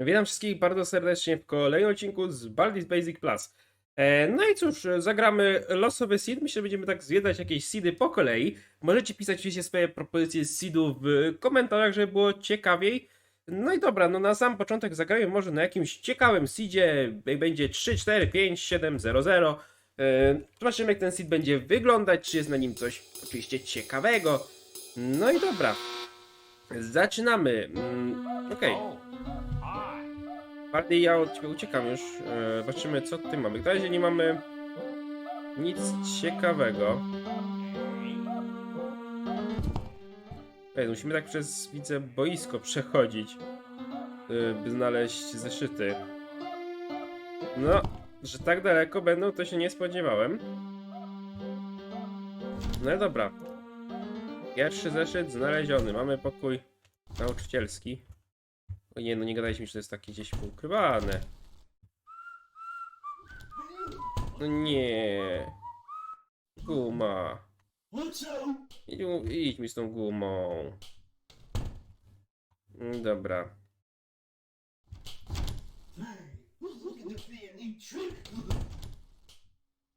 Witam wszystkich bardzo serdecznie w kolejnym odcinku z Baldi's Basic Plus. E, no i cóż, zagramy losowy seed. Myślę, że będziemy tak zwiedzać jakieś seedy po kolei. Możecie pisać oczywiście swoje propozycje seedów w komentarzach, żeby było ciekawiej. No i dobra, no na sam początek zagrajmy może na jakimś ciekawym seedzie. Będzie 3, 4, 5, 7, 0, 0. E, zobaczymy jak ten seed będzie wyglądać, czy jest na nim coś oczywiście ciekawego. No i dobra. Zaczynamy. Mm, Okej. Bardziej ja od ciebie uciekam już. E, zobaczymy, co ty mamy. W razie nie mamy nic ciekawego. Ej, musimy tak przez, widzę, boisko przechodzić, e, by znaleźć zeszyty. No, że tak daleko będą, to się nie spodziewałem. No dobra. Pierwszy zeszyt znaleziony. Mamy pokój nauczycielski. O nie, no nie gadajcie mi, że to jest takie gdzieś ukrywane. No nie. Guma. Idź, idź mi z tą gumą. Mm, Dobra.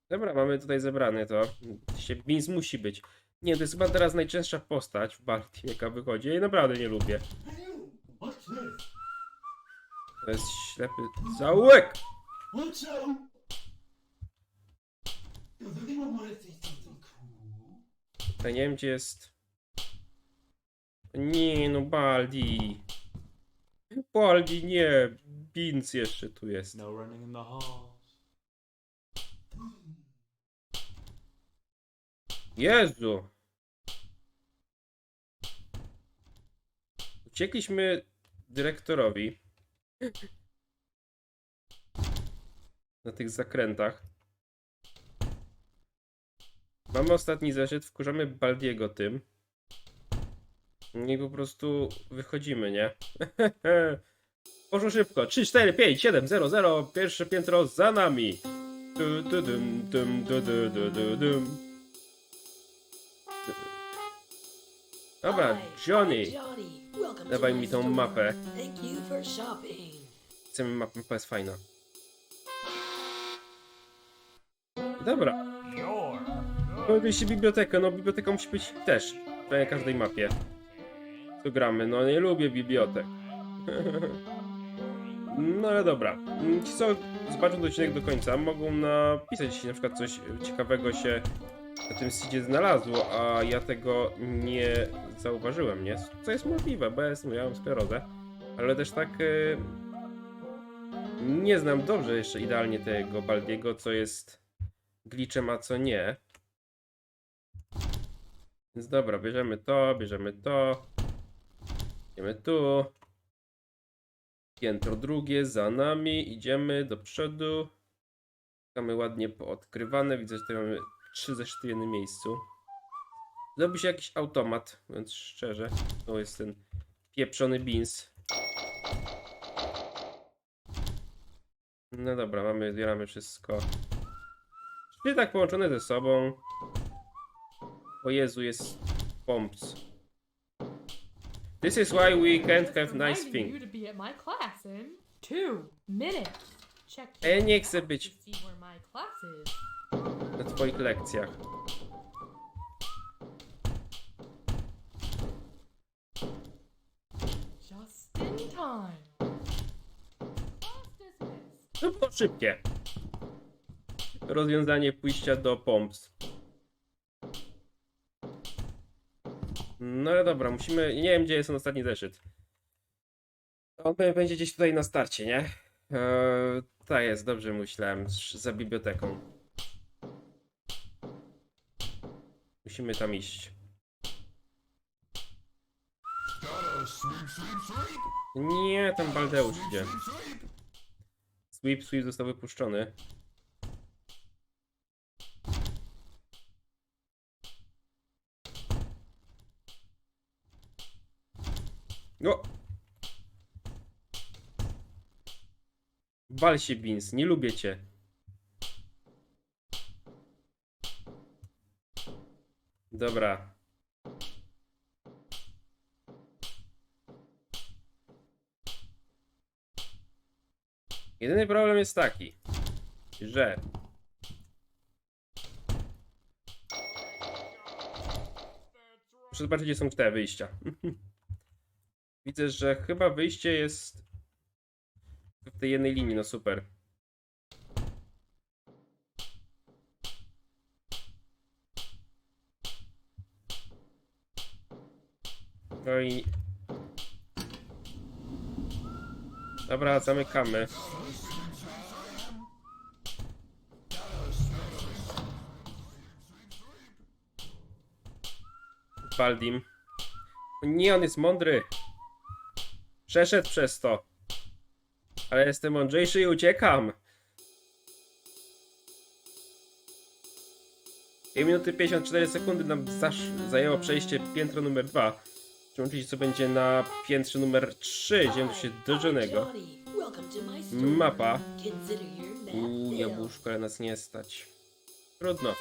Dobra, mamy tutaj zebrane to. Beans musi być. Nie, to jest chyba teraz najczęstsza postać w Balti, jaka wychodzi. Ja jej naprawdę nie lubię. To jest ślepy zaułek! Ja nie wiem gdzie jest... Nie no, Baldi. Baldi, nie. Beans jeszcze tu jest. No running in the halls. Jezu! Uciekliśmy dyrektorowi. Na tych zakrętach. Mamy ostatni zeszyt, wkurzamy Baldiego tym. I po prostu wychodzimy, nie? Poszło szybko. 3, 4, 5, 7, 0, 0. Pierwsze piętro za nami. Du, du, dum, dum, du, du, du, du, dum. Dobra, Johnny. Dawaj mi tą mapę. Chcemy mapę, mapa jest fajna. Dobra. No oczywiście biblioteka, no biblioteka musi być też na każdej mapie. Tu gramy, no nie lubię bibliotek. No ale dobra. Ci co zobaczą ten odcinek do końca, mogą napisać, jeśli na przykład coś ciekawego się na tym seedzie znalazło, a ja tego nie zauważyłem, nie? Co jest możliwe, bo ja mam sklerozę. Ale też tak e, nie znam dobrze jeszcze idealnie tego Baldiego, co jest glitchem, a co nie. Więc dobra, bierzemy to, bierzemy to. Idziemy tu. Piętro drugie za nami, idziemy do przodu. Mamy ładnie poodkrywane, widzę, że tutaj mamy trzy zeszyty w jednym miejscu. Zrobi się jakiś automat, więc szczerze, to jest ten pieprzony beans. No dobra, mamy, zbieramy wszystko. Czyli tak połączone ze sobą. O Jezu, jest pomps. This is why we can't have nice things. your nie chcę być na twoich lekcjach. Just in time. Class dismissed. No to szybkie. Rozwiązanie pójścia do pomps. No ale dobra, musimy. Nie wiem, gdzie jest ten ostatni zeszyt. On będzie gdzieś tutaj na starcie, nie? Eee, tak jest, dobrze myślałem. Za biblioteką. Musimy tam iść. Nie, tam Baldeusz idzie. Sweep, sweep został wypuszczony. No! Wal się, Beans, nie lubię cię. Dobra. Jedyny problem jest taki, że Muszę zobaczyć, gdzie są te wyjścia. Widzę, że chyba wyjście jest w tej jednej linii, no super. No i... Dobra, zamykamy. Baldim. Nie, on jest mądry. Przeszedł przez to. Ale jestem mądrzejszy i uciekam. 2 minuty 54 sekundy nam zajęło przejście piętro numer 2. Zobaczyć co będzie na piętrze numer 3, gdzie się store. Mapa. Uuu, jabłuszko, ale nas nie stać. Trudno.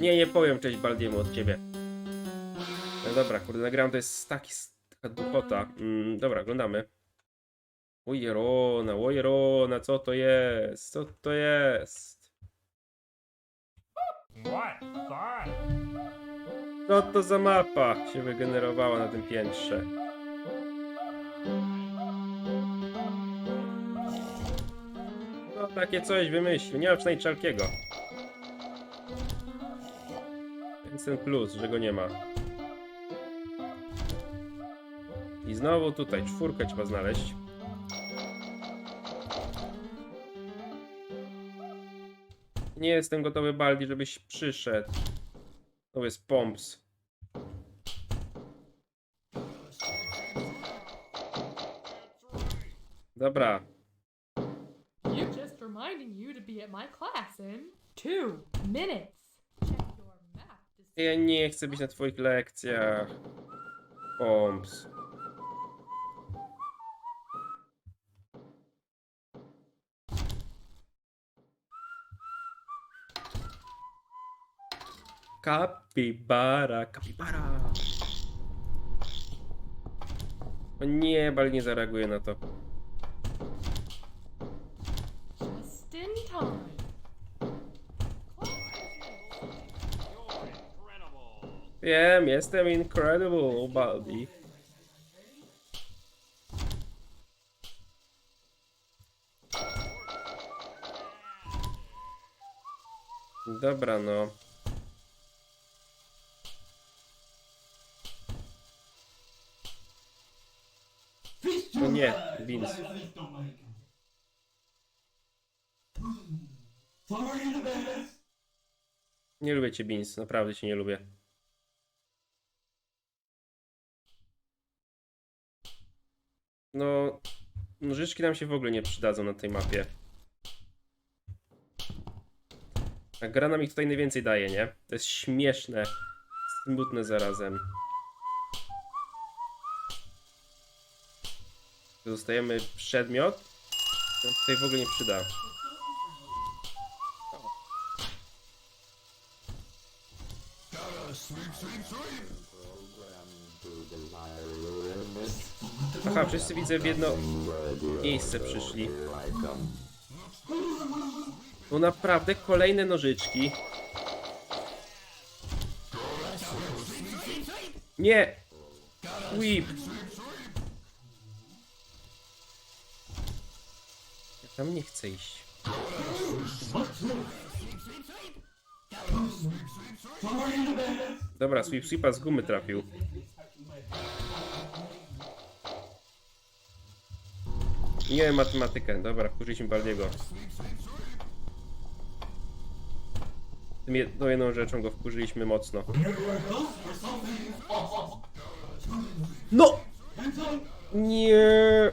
Nie, nie powiem cześć Baldiemu od ciebie. No dobra, kurde, nagrałem to jest taki taka duchota. Mm, dobra, oglądamy. Ujerona, ujerona, co to jest? Co to jest? What? That? Co to za mapa się wygenerowała na tym piętrze? No takie coś wymyślił, nie ma przynajmniej Czalkiego. To jest ten plus, że go nie ma. I znowu tutaj czwórkę trzeba znaleźć. Nie jestem gotowy, Baldi, żebyś przyszedł. To jest Pomps. Dobra, You just reminding you to be at my class in two minutes. Check your map ja nie chcę być na twoich lekcjach. Pomps. Kapibara, kapibara. O nie, Bal nie zareaguje na to. just in time. Wiem, jestem incredible, Baldi. Dobra, no. Vince. Nie lubię cię, Vince. Naprawdę cię nie lubię. No, nożyczki nam się w ogóle nie przydadzą na tej mapie. A gra nam ich tutaj najwięcej daje, nie? To jest śmieszne. Smutne zarazem. Dostajemy przedmiot. Nam tutaj w ogóle nie przyda. Aha, wszyscy widzę w jedno miejsce przyszli. No naprawdę kolejne nożyczki. Nie! Whip! Tam nie chcę iść. Dobra, sweep sweepa z gumy trafił. Nie matematykę, dobra, wkurzyliśmy Baldiego. Tym jedną, jedną rzeczą go wkurzyliśmy mocno. No! Nie!